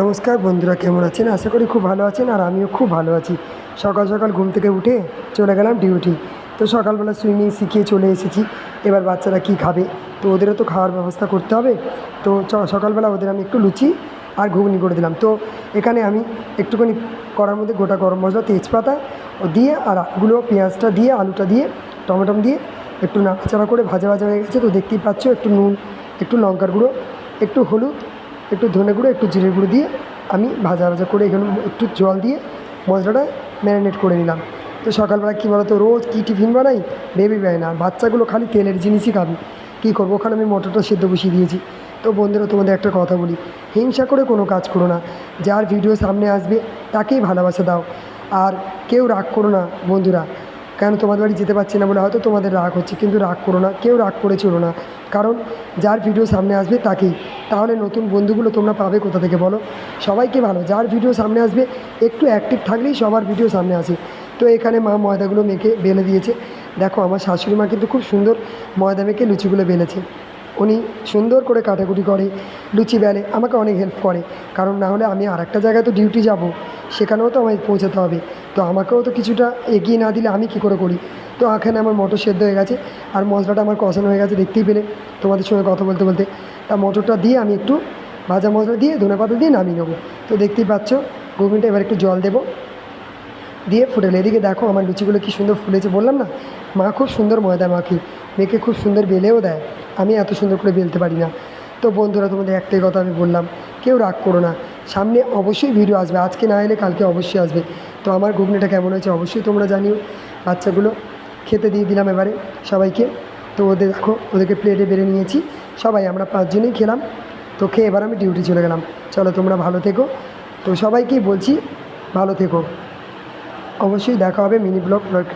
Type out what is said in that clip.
নমস্কার বন্ধুরা, কেমন আছেন? আশা করি খুব ভালো আছেন আর আমিও খুব ভালো আছি। সকাল সকাল ঘুম থেকে উঠে চলে গেলাম ডিউটি তো সকালবেলা সুইমিং শিখিয়ে চলে এসেছি। এবার বাচ্চারা কি খাবে? তো ওদেরও তো খাওয়ার ব্যবস্থা করতে হবে। তো সকালবেলা ওদের আমি একটু লুচি আর ঘুগনি করে দিলাম। তো এখানে আমি একটুখানি কড়ার মধ্যে গোটা গরম মশলা, তেজপাতা দিয়ে আর আলুগুলো, পেঁয়াজটা দিয়ে, আলুটা দিয়ে, টমেটম দিয়ে একটু নাড়াচাড়া করে ভাজা ভাজা হয়ে গেছে। তো দেখতেই পাচ্ছ, একটু নুন, একটু লঙ্কার গুঁড়ো, একটু হলুদ একটু ধনে গুঁড়ো, একটু জিরে গুঁড়ো দিয়ে আমি ভাজা ভাজা করে এখানে একটু জল দিয়ে মশলাটা ম্যারিনেট করে নিলাম। তো সকালবেলা কী বলতো, রোজ কী টিফিন বানাই ভেবে পাই না। বাচ্চাগুলো খালি তেলের জিনিসই খাবে। কী করব? ওখানে আমি মটরটা সেদ্ধ বসিয়ে দিয়েছি। তো বন্ধুরা, তোমাদের একটা কথা বলি। হিংসা করে কোনো কাজ করো না। যার ভিডিও সামনে আসবে, তাকেই ভালোবাসা দাও। আর কেউ রাগ করো না, বন্ধুরা। কেন তোমাদের বাড়ি যেতে পারছি না বলে হয়তো তোমাদের রাগ হচ্ছে, কিন্তু রাগ করো না, কেউ রাগ করেছিল না। কারণ যার ভিডিও সামনে আসবে তাকেই। তাহলে নতুন বন্ধুগুলো তোমরা পাবে কোথা থেকে বলো? সবাইকে ভালো। যার ভিডিও সামনে আসবে, একটু অ্যাক্টিভ থাকলেই সবার ভিডিও সামনে আসে। তো এখানে মা ময়দাগুলো মেখে বেলে দিয়েছে। দেখো আমার শাশুড়ি মা কিন্তু খুব সুন্দর ময়দা মেখে লুচিগুলো বেলেছে। উনি সুন্দর করে কাটাকুটি করে, লুচি বেলে, আমাকে অনেক হেল্প করে। কারণ না হলে আমি আর একটা জায়গায় তো ডিউটি যাব, সেখানেও তো আমায় পৌঁছাতে হবে। তো আমাকেও তো কিছুটা এগিয়ে না দিলে আমি কী করে করি? তো এখানে আমার মটর সেদ্ধ হয়ে গেছে, আর মশলাটা আমার কষানো হয়ে গেছে, দেখতেই পেলে। তোমাদের সঙ্গে কথা বলতে বলতে, তা মটরটা দিয়ে আমি একটু ভাজা মশলা দিয়ে ধনে পাতা দিয়ে নামিয়ে নেব। তো দেখতেই পাচ্ছ ঘুগনিটা এবার একটু জল দেবো। দিয়ে ফুটেলে। এদিকে দেখো আমার লুচিগুলো কি সুন্দর ফুলেছে, বললাম না? মা খুব সুন্দর ময়দা মাখি মেখে খুব সুন্দর বেলেও দেয়। আমি এত সুন্দর করে বেলতে পারি না। তো বন্ধুরা, তোমাদের একটাই কথা আমি বললাম, কেউ রাগ করো না। সামনে অবশ্যই ভিডিও আসবে, আজকে না এলে কালকে অবশ্যই আসবে। তো আমার ঘুগনিটা কেমন হয়েছে অবশ্যই তোমরা জানিও। বাচ্চাগুলো খেতে দিয়ে দিলাম এবারে সবাইকে। তো ওদের দেখো, ওদেরকে প্লেটে বেড়ে নিয়েছি। সবাই, আমরা পাঁচজনেই খেলাম। তো খেয়ে এবার আমি ডিউটি চলে গেলাম। চলো তোমরা ভালো থেকো। তো সবাইকেই বলছি, ভালো থেকো। অবশ্যই দেখা হবে মিনি ব্লগ ব্লগ